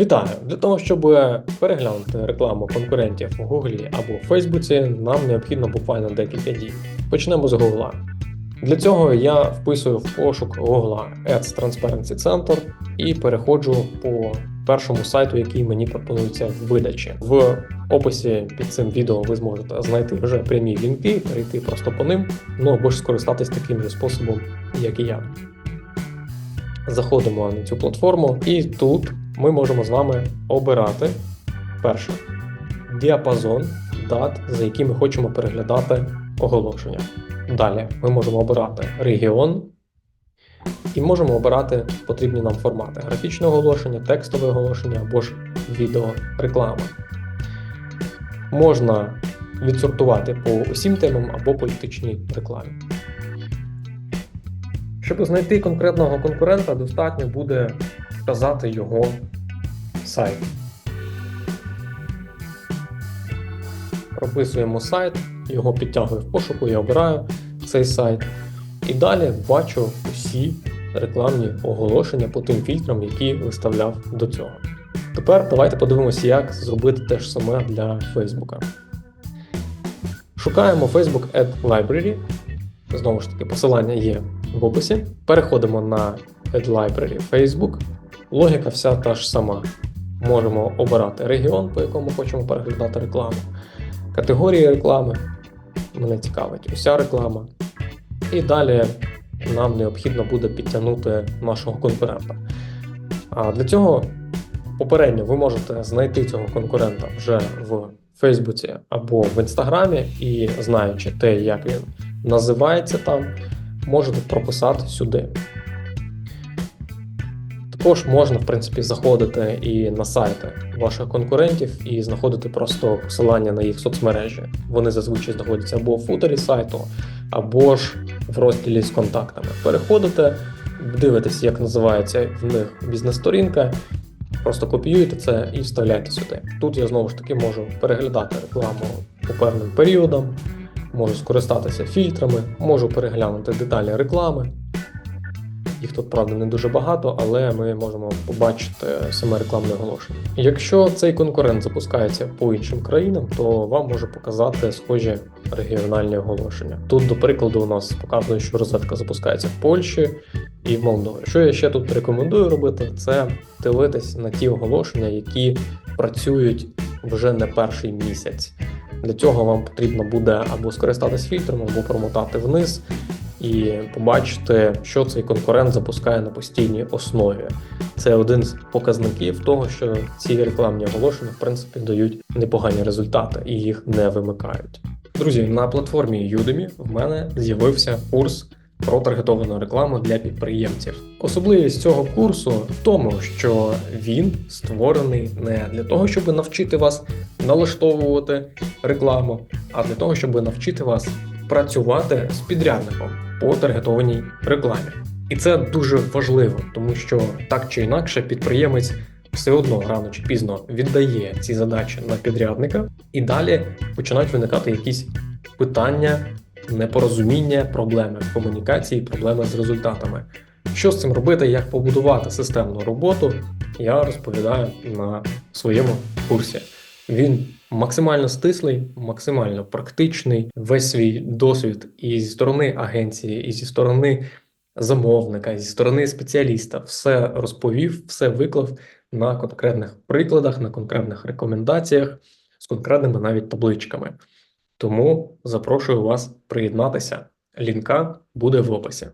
Вітаю! Для того, щоб переглянути рекламу конкурентів у Гуглі або в Фейсбуці, нам необхідно буквально декілька дій. Почнемо з Гугла. Для цього я вписую в пошук Гугла Ads Transparency Center і переходжу по першому сайту, який мені пропонується в видачі. В описі під цим відео ви зможете знайти вже прямі лінки, перейти просто по ним, ну або ж скористатись таким же способом, як і я. Заходимо на цю платформу, і тут ми можемо з вами обирати перше діапазон дат, за які ми хочемо переглядати оголошення. Далі ми можемо обирати регіон і можемо обирати потрібні нам формати: графічне оголошення, текстове оголошення або ж відеореклама. Можна відсортувати по усім темам або політичній рекламі. Щоб знайти конкретного конкурента, достатньо буде вказати його сайт. Прописуємо сайт, його підтягую в пошуку, я обираю цей сайт. І далі бачу усі рекламні оголошення по тим фільтрам, які виставляв до цього. Тепер давайте подивимося, як зробити те ж саме для Facebook. Шукаємо Facebook Ad Library. Знову ж таки, посилання є в описі. Переходимо на Ad Library Facebook. Логіка вся та ж сама. Можемо обирати регіон, по якому хочемо переглядати рекламу, категорії реклами. Мене цікавить уся реклама. І далі нам необхідно буде підтягнути нашого конкурента. А для цього попередньо ви можете знайти цього конкурента вже в Фейсбуці або в Інстаграмі, і знаючи те, як він називається там, можете прописати сюди. Також можна, в принципі, заходити і на сайти ваших конкурентів і знаходити просто посилання на їх соцмережі. Вони зазвичай знаходяться або в футері сайту, або ж в розділі з контактами. Переходите, дивитесь, як називається в них бізнес-сторінка, просто копіюєте це і вставляєте сюди. Тут я знову ж таки можу переглядати рекламу по певним періодам, можу скористатися фільтрами, можу переглянути деталі реклами. Їх тут, правда, не дуже багато, але ми можемо побачити саме рекламне оголошення. Якщо цей конкурент запускається по іншим країнам, то вам може показати схожі регіональні оголошення. Тут, до прикладу, у нас показує, що розетка запускається в Польщі і в Молдові. Що я ще тут рекомендую робити, це дивитись на ті оголошення, які працюють вже не перший місяць. Для цього вам потрібно буде або скористатись фільтром, або промотати вниз і побачити, що цей конкурент запускає на постійній основі. Це один з показників того, що ці рекламні оголошення в принципі дають непогані результати і їх не вимикають. Друзі, на платформі Udemy в мене з'явився курс про таргетовану рекламу для підприємців. Особливість цього курсу в тому, що він створений не для того, щоб навчити вас налаштовувати рекламу, а для того, щоб навчити вас працювати з підрядником по таргетованій рекламі. І це дуже важливо, тому що так чи інакше підприємець все одно рано чи пізно віддає ці задачі на підрядника, і далі починають виникати якісь питання, непорозуміння, проблеми в комунікації, проблеми з результатами. Що з цим робити, як побудувати системну роботу, я розповідаю на своєму курсі. Він максимально стислий, максимально практичний. Весь свій досвід і зі сторони агенції, і зі сторони замовника, і зі сторони спеціаліста, все розповів, все виклав на конкретних прикладах, на конкретних рекомендаціях з конкретними навіть табличками. Тому запрошую вас приєднатися. Лінка буде в описі.